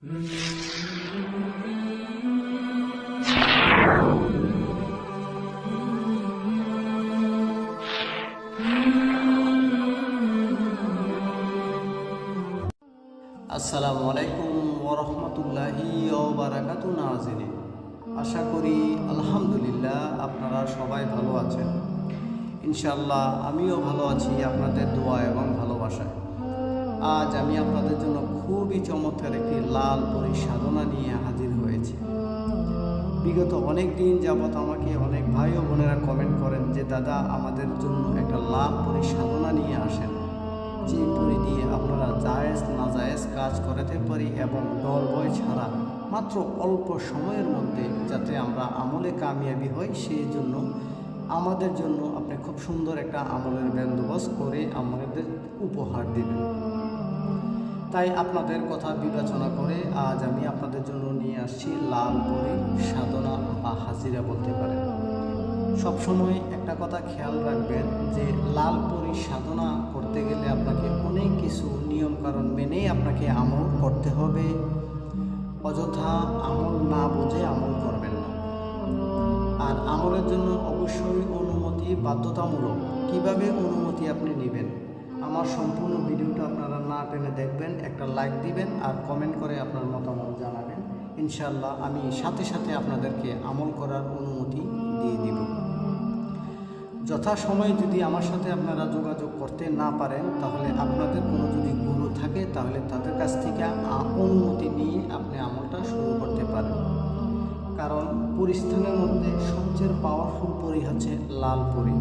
আসসালামু আলাইকুম ওরহমতুল্লাহি বারাকাতু নাজিনে আশা করি আলহামদুলিল্লাহ আপনারা সবাই ভালো আছেন। ইনশাল্লাহ আমিও ভালো আছি আপনাদের দোয়া এবং ভালোবাসায়। আজ আমি আপনাদের জন্য খুবই চমৎকার একটি লাল পরি সাধনা নিয়ে হাজির হয়েছি। বিগত অনেক দিন যাবৎ আমাকে অনেক ভাই ও বোনেরা কমেন্ট করেন যে, দাদা, আমাদের জন্য একটা লাভ পরি সাধনা নিয়ে আসেন। যে পরি দিয়ে আপনারা জায়েজ না জায়েজ কাজ করাতে পারি এবং ডর ভয় ছাড়া মাত্র অল্প সময়ের মধ্যে যাতে আমরা আমলে কামিয়াবি হই, সেই জন্য আমাদের জন্য আপনি খুব সুন্দর একটা আমলের বন্দোবস্ত করে আমাদের উপহার দেবেন। তাই আপনাদের কথা বিবেচনা করে আজ আমি আপনাদের জন্য নিয়ে আসছি লাল পরি সাধনা বা হাজিরা বলতে পারেন। সবসময় একটা কথা খেয়াল রাখবেন যে লাল পরি সাধনা করতে গেলে আপনাকে অনেক কিছু নিয়ম কারণ মেনেই আপনাকে আমল করতে হবে। অযথা আমল না বুঝে আমল করবেন না। আর আমলের জন্য অবশ্যই অনুমতি বাধ্যতামূলক। কীভাবে অনুমতি আপনি নেবেন? আমার সম্পূর্ণ ভিডিওটা আপনারা না টেনে দেখবেন, একটা লাইক দিবেন আর কমেন্ট করে আপনার মতামত জানাবেন। ইনশাল্লাহ আমি সাথে সাথে আপনাদেরকে আমল করার অনুমতি দিয়ে দিব। যথাসময়ে যদি আমার সাথে আপনারা যোগাযোগ করতে না পারেন, তাহলে আপনাদের কোনো যদি গুরু থাকে, তাহলে তাদের কাছ থেকে অনুমতি নিয়ে আপনি আমলটা শুরু করতে পারেন। কারণ পরিস্থানের মধ্যে সবচেয়ে পাওয়ারফুল পরি হচ্ছে লাল পরি।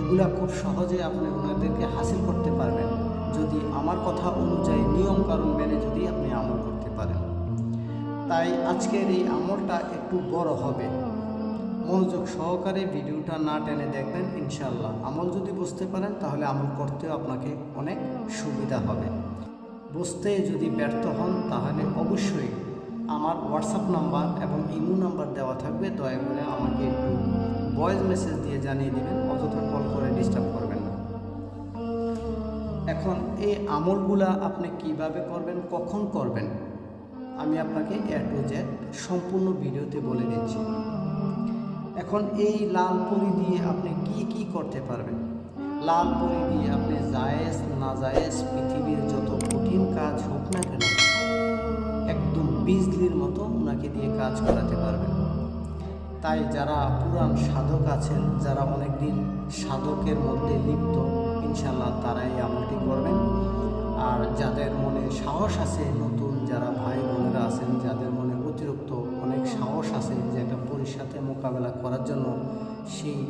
এগুলা খুব সহজে আপনি ওনাদেরকে হাসিল করতে পারবেন। যদি আমার কথা অনুযায়ী নিয়ম কারণ মেনে যদি আপনি আমল করতে পারেন। তাই আজকের এই আমলটা একটু বড় হবে। মনোযোগ সহকারে ভিডিওটা না টেনে দেখবেন ইনশাল্লাহ আমল যদি বুঝতে পারেন, তাহলে আমল করতেও আপনাকে অনেক সুবিধা হবে। বুঝতে যদি ব্যর্থ হন, তাহলে অবশ্যই আমার হোয়াটসঅ্যাপ নাম্বার এবং ইমো নাম্বার দেওয়া থাকবে। দয়া করে ভয়েস মেসেজ দিয়ে জানিয়ে দেবেন, অযথা কল করে ডিস্টার্ব করবেন না। এখন এই আমলগুলা আপনি কীভাবে করবেন, কখন করবেন, আমি আপনাকে এ টু জেড সম্পূর্ণ ভিডিওতে বলে দিচ্ছি। এখন এই লাল পরি দিয়ে আপনি কি কি করতে পারবেন? লাল পরি দিয়ে আপনি জায়েজ না জায়েজ পৃথিবীর যত কঠিন কাজ হোক না কেন, একদম বিজলির মতো ওনাকে দিয়ে কাজ করাতে পারবেন। তাই যারা পুরান সাধক আছেন, যারা অনেকদিন সাধকের মধ্যে লিপ্ত ইনশাল্লাহ তারা এই আমলটি করবেন। আর যাদের মনে সাহস আছে, নতুন যারা ভাই বোনেরা আছেন, যাদের মনে অতিরিক্ত অনেক সাহস আছে যে একটা পরীর সাথে মোকাবেলা করার জন্য, সেই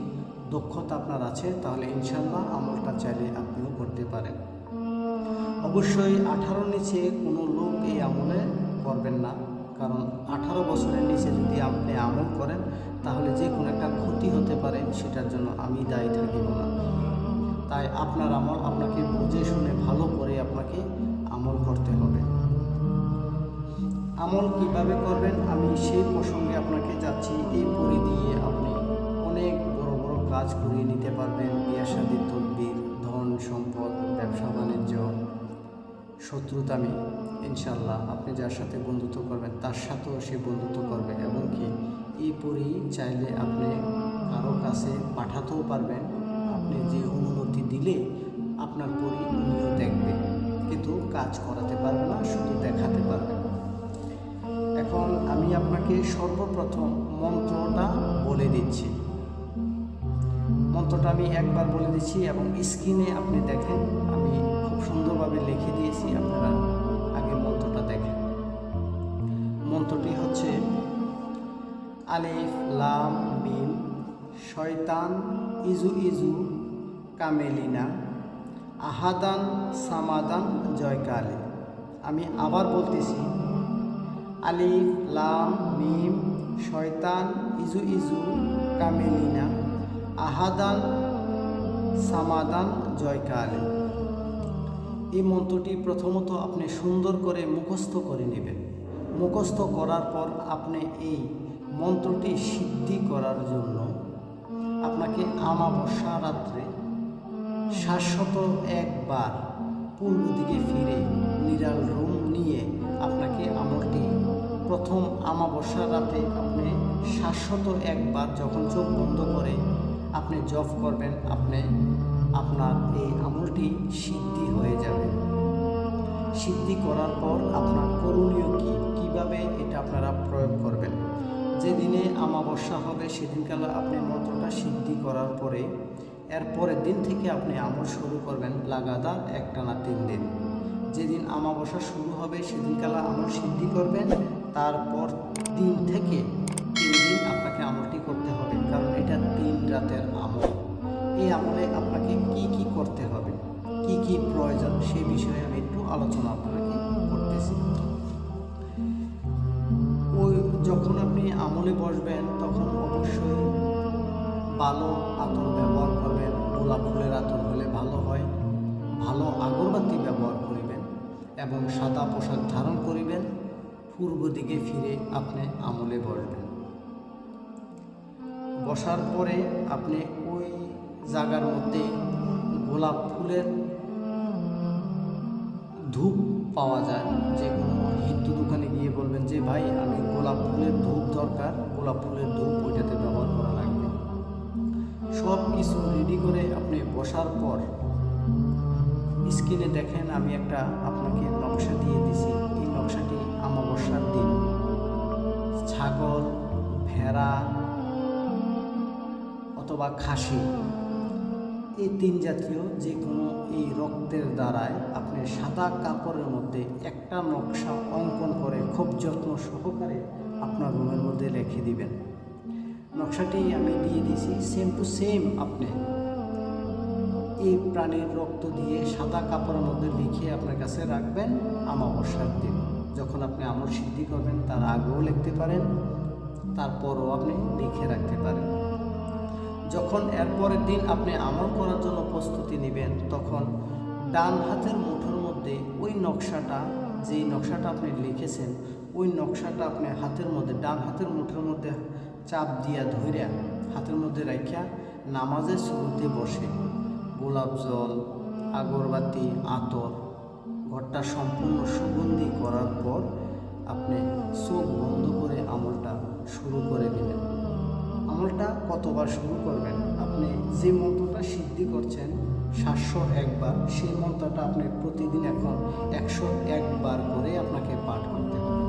দক্ষতা আপনার আছে, তাহলে ইনশাল্লাহ আমলটা চাইলে আপনিও করতে পারেন। অবশ্যই আঠারো নিচে কোনো লোক এই আমলে করবেন না। কারণ আঠারো বছরের নিচে যদি আপনি আমল করেন, তাহলে যে কোনো একটা ক্ষতি হতে পারে, সেটার জন্য আমি দায়ী থাকিব না। তাই আপনার আমল আপনাকে বুঝে শুনে ভালো করে আপনাকে আমল করতে হবে। আমল কীভাবে করবেন, আমি সেই প্রসঙ্গে আপনাকে যাচ্ছি। এই পরি দিয়ে আপনি অনেক বড় বড় কাজ করিয়ে নিতে পারবেন। বিয়া শাদী, তদবির, ধন সম্পদ, ব্যবসা বাণিজ্য, শত্রুতামি। ইনশাল্লাহ আপনি যার সাথে বন্ধুত্ব করবেন, তার সাথেও সে বন্ধুত্ব করবে। এবং কি এই পরি চাইলে আপনি কারও কাছে পাঠাতেও পারবেন। আপনি যে অনুমতি দিলে আপনার পরি উনিও দেখবে। কিন্তু কাজ করাতে পারবে না, শুধু দেখাতে পারবে। এখন আমি আপনাকে সর্বপ্রথম মন্ত্রটা বলে দিচ্ছি। মন্ত্রটা আমি একবার বলে দিচ্ছি এবং স্ক্রিনে আপনি দেখেন, আমি খুব সুন্দরভাবে লিখে দিয়েছি, আপনারা মন্ত্রটি হচ্ছে আলিফ, লাম, মিম, শয়তান, ইজু ইজু, কামেলিনা, আহাদান, সামাদান, জয়কালী। আমি আবার বলতেছি, আলিফ, লাম, মিম, শয়তান, ইজু ইজু, কামেলিনা, আহাদান, সামাদান, জয়কালী। এই মন্ত্রটি প্রথমত আপনি সুন্দর করে মুখস্থ করে নেবেন। মুখস্থ করার পর আপনি এই মন্ত্রটি সিদ্ধি করার জন্য আপনাকে আমাবস্যা রাত্রে শাশ্বত একবার পূর্ব দিকে ফিরে নিরাল রুম নিয়ে আপনাকে আমলটি প্রথম আমাবস্যার রাতে আপনি শাশ্বত একবার যখন চোখ বন্ধ করে আপনি জব করবেন, আপনি আপনার এই আমলটি সিদ্ধি হয়ে যাবে। সিদ্ধি করার পর আপনার করণীয় কী? কীভাবে এটা আপনারা প্রয়োগ করবেন? যেদিনে আমাবস্যা হবে, সেদিনকালে আপনি মন্ত্রটা সিদ্ধি করার পরে, এর পরের দিন থেকে আপনি আমল শুরু করবেন লাগাতার একটানা তিন দিন। যেদিন আমাবস্যা শুরু হবে, সেদিনকালে আমল সিদ্ধি করবেন। তারপর দিন থেকে তিন দিন আপনাকে আমলটি করতে হবে, কারণ এটা তিন রাতের আমল। এই আমলে আপনাকে কি কি করতে হবে? কি কি প্রয়োজন সে বিষয়ে আমি একটু আলোচনা আপনাকে করতেছি। ওই যখন আপনি আমলে বসবেন, তখন অবশ্যই ভালো আতর ব্যবহার করবেন, গোলাপ ফুলের আতর হলে ভালো হয়। ভালো আগরবাতি ব্যবহার করিবেন এবং সাদা পোশাক ধারণ করিবেন, পূর্ব দিকে ফিরে আপনি আমলে বসবেন। বসার পরে আপনি ওই জায়গার মধ্যে গোলাপ ফুলের ধূপ পাওয়া যায়। যে কোনো হিন্দু দোকানে গিয়ে বলবেন যে, ভাই, আমি গোলাপ ফুলের ধূপ দরকার। গোলাপ ফুলের ধূপ ওইটাতে ব্যবহার করা লাগবে। সব কিছু রেডি করে আপনি বসার পর স্ক্রিনে দেখেন, আমি একটা আপনাকে নকশা দিয়ে দিছি। এই নকশাটি আমাবস্যার দিন। ছাগল, ভেড়া অথবা খাসি। এই তিন জাতীয় যে কোনো এই রক্তের দ্বারায় আপনি সাদা কাপড়ের মধ্যে একটা নকশা অঙ্কন করে খুব যত্ন সহকারে আপনার রুমের মধ্যে রেখে দিবেন। নকশাটি আমি দিয়ে দিয়েছি সেম টু সেম আপনি এই প্রাণীর রক্ত দিয়ে সাদা কাপড়ের মধ্যে লিখে আপনার কাছে রাখবেন আমাবস্যার দিন। যখন আপনি আমল সিদ্ধি করবেন, তার আগেও লিখতে পারেন, তারপরও আপনি লিখে রাখতে পারেন। যখন এর পরের দিন আপনি আমল করার জন্য প্রস্তুতি নেবেন, তখন ডান হাতের মুঠোর মধ্যে ওই নকশাটা, যেই নকশাটা আপনি লিখেছেন, ওই নকশাটা আপনি হাতের মধ্যে, ডান হাতের মুঠোর মধ্যে চাপ দিয়া ধইরা হাতের মধ্যে রাখিয়া নামাজের শুরুতে বসে। গোলাপ জল, আগরবাতি, আতর, ঘরটা সম্পূর্ণ সুগন্ধি করার পর আপনি চোখ বন্ধ করে আমলটা শুরু করে দিলেন। আমলটা কতবার শুরু করবেন? আপনি যে মন্ত্রটা সিদ্ধি করছেন, সাতশো একবার, সেই মন্ত্রটা আপনি প্রতিদিন এখন একশো একবার করে আপনাকে পাঠ করতে হবে।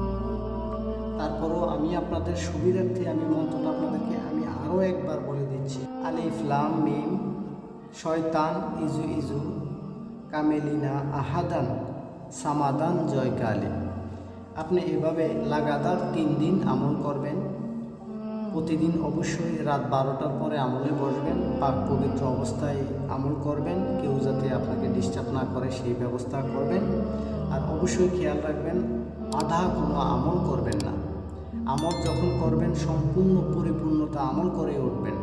তারপরও আমি আপনাদের সুবিধার্থে আমি মন্ত্রটা আপনাদেরকে আমি আরও একবার বলে দিচ্ছি। আলিফ, লাম, মিম, শয়তান, ইজু ইজু, কামেলিনা, আহাদান, সামাদান জয় কালী আপনি এভাবে লাগাতার তিন দিন আমল করবেন। প্রতিদিন অবশ্যই রাত বারোটার পরে আমলে বসবেন, পাক পবিত্র অবস্থায় আমল করবেন, কেউ যাতে আপনাকে ডিস্টার্ব না করে সেই ব্যবস্থা করবেন। আর অবশ্যই খেয়াল রাখবেন, আধা কোনো আমল করবেন না। আমল যখন করবেন, সম্পূর্ণ পরিপূর্ণতা আমল করে উঠবেন।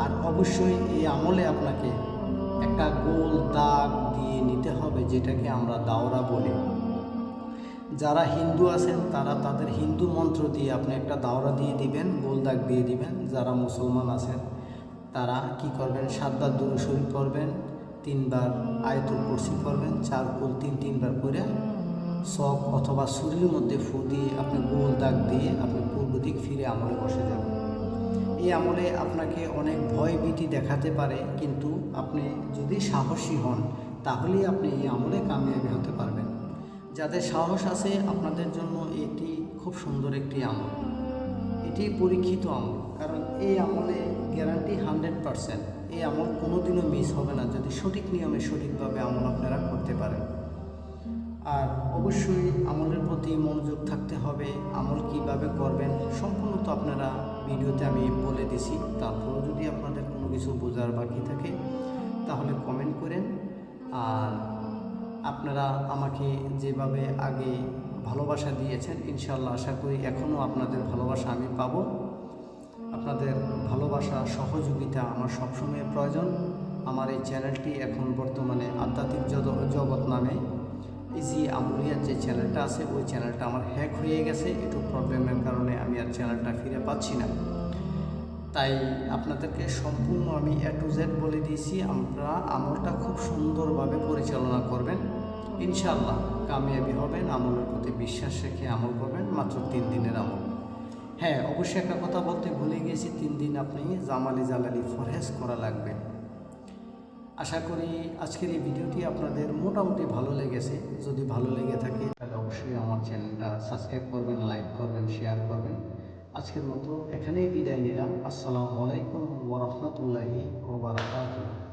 আর অবশ্যই এই আমলে আপনাকে একটা গোল দাগ দিয়ে নিতে হবে, যেটাকে আমরা দাওরা বলি। যারা হিন্দু আছেন, তারা তাদের হিন্দু মন্ত্র দিয়ে আপনি একটা দাওরা দিয়ে দিবেন গোল দাগ দিয়ে দিবেন। যারা মুসলমান আছেন, তারা কি করবেন? সাতবার দূরে শরীর করবেন তিনবার আয়তুল কুরসি করবেন চার কুল তিন, তিনবার করে শখ অথবা শরীরের মধ্যে ফু দিয়ে আপনি গোল দাগ দিয়ে আপনি পূর্ব দিক ফিরে আমলে বসে যাবেন। এই আমলে আপনাকে অনেক ভয় ভীতি দেখাতে পারে, কিন্তু আপনি যদি সাহসী হন, তাহলেই আপনি এই আমলে কামিয়াবি হতে পারবেন। যাদের সাহস আছে আপনাদের জন্য এটি খুব সুন্দর একটি আমল। এটি পরীক্ষিত আমল, কারণ এই আমলে গ্যারান্টি হান্ড্রেড পারসেন্ট এই আমল কোনোদিনও মিস হবে না, যদি সঠিক নিয়মে সঠিকভাবে আমল আপনারা করতে পারেন। আর অবশ্যই আমলের প্রতি মনোযোগ থাকতে হবে, আমল কীভাবে করবেন সম্পূর্ণ তো আপনারা ভিডিওতে আমি বলে দিছি, তারপরেও যদি আপনাদের কোনো কিছু বোঝার বাকি থাকে, তাহলে কমেন্ট করেন। আর আপনারা আমাকে যেভাবে আগে ভালোবাসা দিয়েছেন ইনশাল্লাহ আশা করি এখনও আপনাদের ভালোবাসা আমি পাবো। আপনাদের ভালোবাসা সহযোগিতা আমার সবসময় প্রয়োজন। আমার এই চ্যানেলটি এখন বর্তমানে আধ্যাত্মিক জগ- জগৎ নামে। ইজি আমুলিয়ার যে চ্যানেলটা আছে, ওই চ্যানেলটা আমার হ্যাক হয়ে গেছে। একটু প্রবলেমের কারণে আমি আর চ্যানেলটা ফিরে পাচ্ছি না। তাই আপনাদেরকে সম্পূর্ণ আমি এ টু জেড বলে দিয়েছি। আমরা আমলটা খুব সুন্দরভাবে পরিচালনা করবেন। ইনশাআল্লাহ কামিয়াবি হবেন, আমলের প্রতি বিশ্বাস রেখে আমল করবেন, মাত্র তিন দিনের আমল। হ্যাঁ অবশ্যই একটা কথা বলতে ভুলে গিয়েছি, তিন দিন আপনি জামালি জালালি ফরহেজ করা লাগবে। আশা করি আজকের এই ভিডিওটি আপনাদের মোটামুটি ভালো লেগেছে। যদি ভালো লেগে থাকে, তাহলে অবশ্যই আমার চ্যানেলটা সাবস্ক্রাইব করবেন, লাইক করবেন, শেয়ার করবেন। আজকের মতো এখানেই বিদায় নিলাম। আসসালামু আলাইকুম ওরহমতুল্লাহি ওবরাকাতুহ